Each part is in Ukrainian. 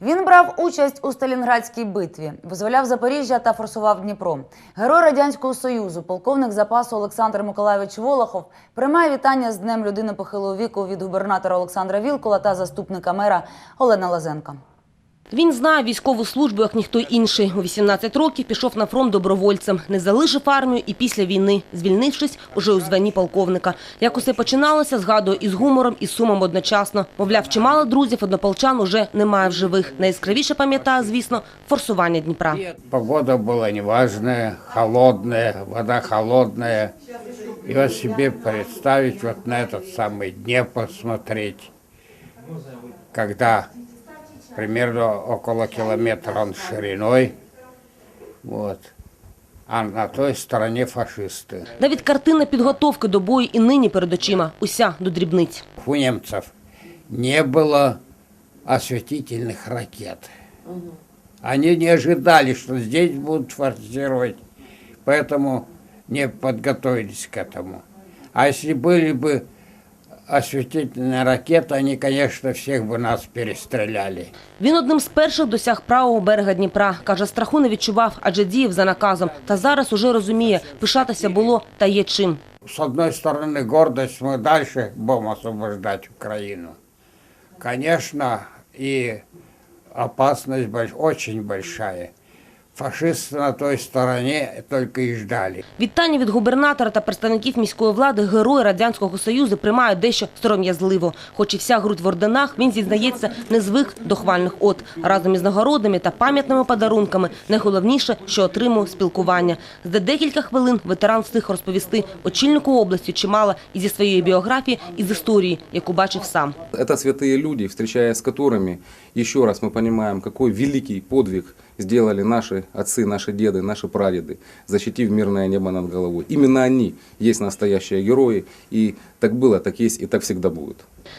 Він брав участь у Сталінградській битві, визволяв Запоріжжя та форсував Дніпро. Герой радянського союзу, полковник запасу Олександр Миколайович Волохов приймає вітання з днем людини похилого віку від губернатора Олександра Вілкула та заступника мера Олена Лазенка. Він знає військову службу, як ніхто інший. У 18 років пішов на фронт добровольцем. Не залишив армію і після війни, звільнившись уже у званні полковника. Як усе починалося, згадує із гумором і сумом одночасно. Мовляв, чимало друзів однополчан уже немає в живих. Найяскравіше пам'ятає, звісно, форсування Дніпра. Погода была неважная, холодная, вода холодная. И вот себе представить вот на этот самый Днепр посмотреть, когда примерно около километра он шириной, вот, а на той стороне фашисты. Навіть картина підготовки до бою і нині перед очима. Уся до дрібниць. У немцев не было осветительных ракет. Они не ожидали, что здесь будут форсировать, поэтому не подготовились к этому. А если были бы осветительные ракеты, они, конечно, всех бы нас перестреляли. Він одним з перших досяг правого берега Дніпра. Каже, страху не відчував, адже діяв за наказом. Та зараз уже розуміє, пишатися було та є чим. С одной стороны, гордость, мы дальше будем освобождать Украину. Конечно, и опасность больш- очень большая. Фашисты на той стороне только и ждали. Вітання від губернатора та представників міської влади герої Радянського Союзу приймають дещо сором'язливо. Хоч і вся грудь в орденах, він зізнається, не звик до хвальних от. Разом із нагородами та пам'ятними подарунками найголовніше, що отримує спілкування. За декілька хвилин ветеран встиг розповісти очільнику області чимало і зі своєї біографії, і з історії, яку бачив сам. Это святые люди, встречаясь с которыми, еще раз мы понимаем, какой великий подвиг сделали наши отцы, наши деды, наши прадеды, защитив мирное небо над головой. Именно они есть настоящие герои, и так было, так есть и так всегда будет.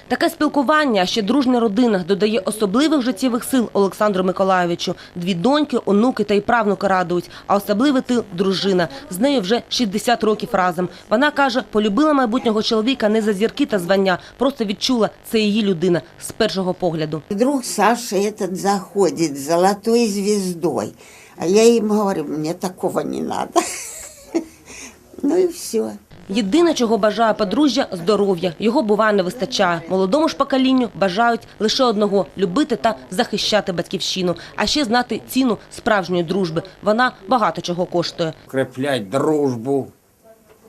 Таке спілкування, а ще дружня родина, додає особливих життєвих сил Олександру Миколайовичу. Дві доньки, онуки та й правнуки радують, а особливий тил – дружина. З нею вже 60 років разом. Вона каже, полюбила майбутнього чоловіка не за зірки та звання, просто відчула – це її людина з першого погляду. Вдруг Саша этот заходит с золотой звездой. А я им говорю, мне такого не надо. Ну и все. Єдине, чого бажає подружжя – здоров'я. Його, буває, не вистачає. Молодому ж поколінню бажають лише одного – любити та захищати батьківщину. А ще знати ціну справжньої дружби. Вона багато чого коштує. Укреплять дружбу.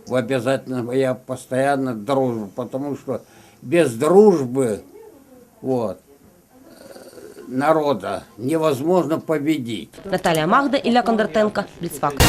В обязательно, я постоянно дружбу, потому что без дружбы вот, народа невозможно победить. Наталія Магда, Ілля Кондратенко, Бліцфакт.